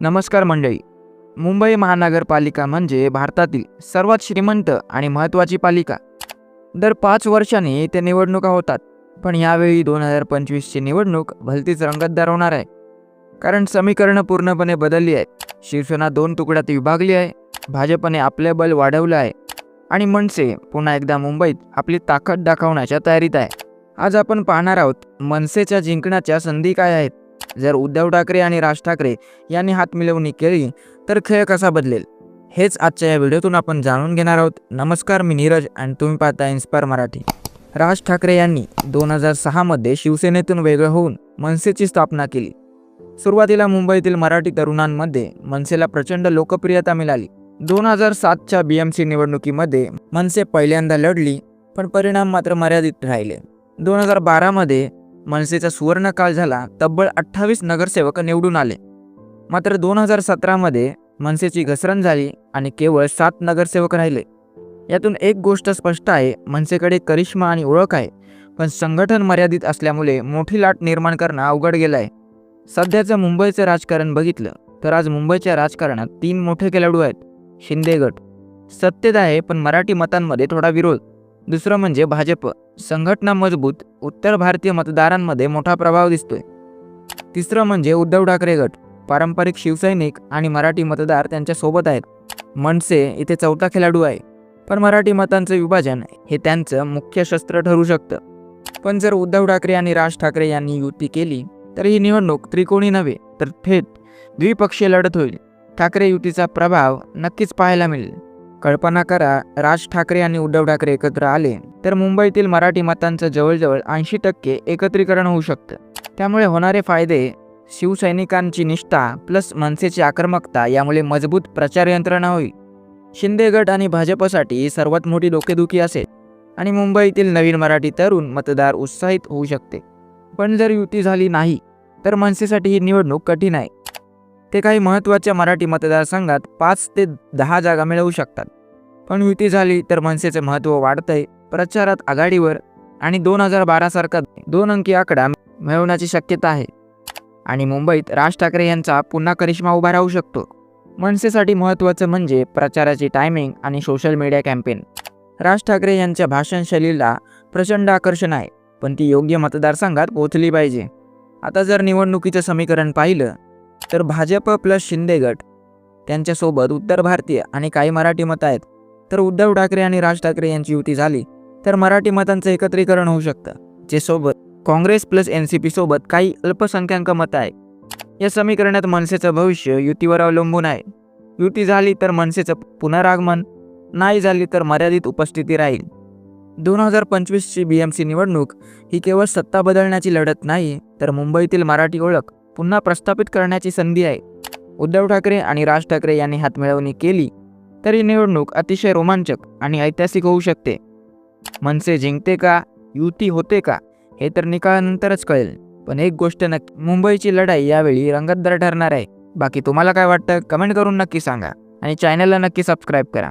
नमस्कार मंडळी. मुंबई महानगरपालिका म्हणजे भारतातील सर्वात श्रीमंत आणि महत्त्वाची पालिका. दर पाच वर्षांनी येथे निवडणुका होतात पण यावेळी दोन हजार पंचवीसची निवडणूक भलतीच रंगतदार होणार आहे. कारण समीकरणं पूर्णपणे बदलली आहेत शिवसेना दोन तुकड्यात विभागली आहे भाजपने आपले बल वाढवलं आहे आणि मनसे पुन्हा एकदा मुंबईत आपली ताकद दाखवण्याच्या तयारीत आहे. आज आपण पाहणार आहोत मनसेच्या जिंकण्याच्या संधी काय आहेत. जर उद्धव ठाकरे आणि राज ठाकरे यांनी हात मिळवणी केली तर खेळ कसा बदलेल? हेच आजच्या या व्हिडिओतून आपण जाणून घेणार आहोत. नमस्कार मी नीरज आणि तुम्ही पाहता इन्स्पायर मराठी. राज ठाकरे यांनी दोन हजार सहामध्ये शिवसेनेतून वेगळं होऊन मनसेची स्थापना केली. सुरुवातीला मुंबईतील मराठी तरुणांमध्ये मनसेला प्रचंड लोकप्रियता मिळाली. दोन हजार सातच्या बी एम सी निवडणुकीमध्ये मनसे पहिल्यांदा लढली पण परिणाम मात्र मर्यादित राहिले. दोन हजार बारामध्ये मनसेचा सुवर्णकाळ झाला तब्बल अठ्ठावीस नगरसेवक निवडून आले. मात्र दोन हजार सतरामध्ये मनसेची घसरण झाली आणि केवळ सात नगरसेवक राहिले. यातून एक गोष्ट स्पष्ट आहे मनसेकडे करिश्मा आणि ओळख आहे पण संघटन मर्यादित असल्यामुळे मोठी लाट निर्माण करणं अवघड गेलं आहे सध्याचं मुंबईचं राजकारण बघितलं तर आज मुंबईच्या राजकारणात तीन मोठे खेळाडू आहेत शिंदे गट. सत्तेत आहे पण मराठी मतांमध्ये थोडा विरोध. दुसरं म्हणजे भाजप. संघटना मजबूत उत्तर भारतीय मतदारांमध्ये मोठा प्रभाव दिसतोय. तिसरं म्हणजे उद्धव ठाकरे गट. पारंपरिक शिवसैनिक आणि मराठी मतदार त्यांच्यासोबत आहेत. मनसे इथे चौथा खेळाडू आहे. पण मराठी मतांचं विभाजन हे त्यांचं मुख्य शस्त्र ठरू शकतं. पण जर उद्धव ठाकरे आणि राज ठाकरे यांनी युती केली तर ही निवडणूक त्रिकोणी नव्हे तर थेट द्विपक्षीय लढत होईल. ठाकरे युतीचा प्रभाव नक्कीच पाहायला मिळेल. कल्पना करा राज ठाकरे आणि उद्धव ठाकरे एकत्र आले तर मुंबईतील मराठी मतांचं जवळजवळ ऐंशी टक्के एकत्रीकरण होऊ शकतं. त्यामुळे होणारे फायदे शिवसैनिकांची निष्ठा प्लस मनसेची आक्रमकता यामुळे मजबूत प्रचार यंत्रणा होईल. शिंदे गट आणि भाजपसाठी सर्वात मोठी डोकेदुखी असेल आणि मुंबईतील नवीन मराठी तरुण मतदार उत्साहित होऊ शकते. पण जर युती झाली नाही तर मनसेसाठी ही निवडणूक कठीण आहे. ते काही महत्त्वाच्या मराठी मतदारसंघात पाच ते दहा जागा मिळवू शकतात. पण युती झाली तर मनसेचे महत्त्व वाढतंय प्रचारात आघाडीवर आणि दोन हजार बारासारखा दोन अंकी आकडा मिळवण्याची शक्यता आहे. आणि मुंबईत राज ठाकरे यांचा पुन्हा करिश्मा उभा राहू शकतो. मनसेसाठी महत्त्वाचं म्हणजे प्रचाराची टायमिंग आणि social media campaign Raj Thackeray यांच्या भाषणशैलीला प्रचंड आकर्षण आहे पण ती योग्य मतदारसंघात पोहोचली पाहिजे. आता जर निवडणुकीचं समीकरण पाहिलं तर भाजप प्लस शिंदे गट. त्यांच्यासोबत उत्तर भारतीय आणि काही मराठी मतं आहेत. तर उद्धव ठाकरे आणि राज ठाकरे यांची युती झाली तर मराठी मतांचं एकत्रीकरण होऊ शकतं. जे सोबत काँग्रेस प्लस एन सी पीसोबत काही अल्पसंख्याक मतं आहे या समीकरणात मनसेचं भविष्य युतीवर अवलंबून आहे. युती झाली तर मनसेचं पुनरागमन नाही झाली तर मर्यादित उपस्थिती राहील. दोन हजार पंचवीसची बी एम सी निवडणूक ही केवळ सत्ता बदलण्याची लढत नाही तर मुंबईतील मराठी ओळख पुन्हा प्रस्थापित करण्याची संधी आहे. उद्धव ठाकरे आणि राज ठाकरे यांनी हातमिळवणी केली तर ही निवडणूक अतिशय रोमांचक आणि ऐतिहासिक होऊ शकते. मनसे जिंकते का? युती होते का? हे तर निकालानंतरच कळेल. पण एक गोष्ट नक्की मुंबईची लढाई यावेळी रंगतदार ठरणार आहे. बाकी तुम्हाला काय वाटतं? कमेंट करून नक्की सांगा आणि चॅनलला नक्की सबस्क्राईब करा.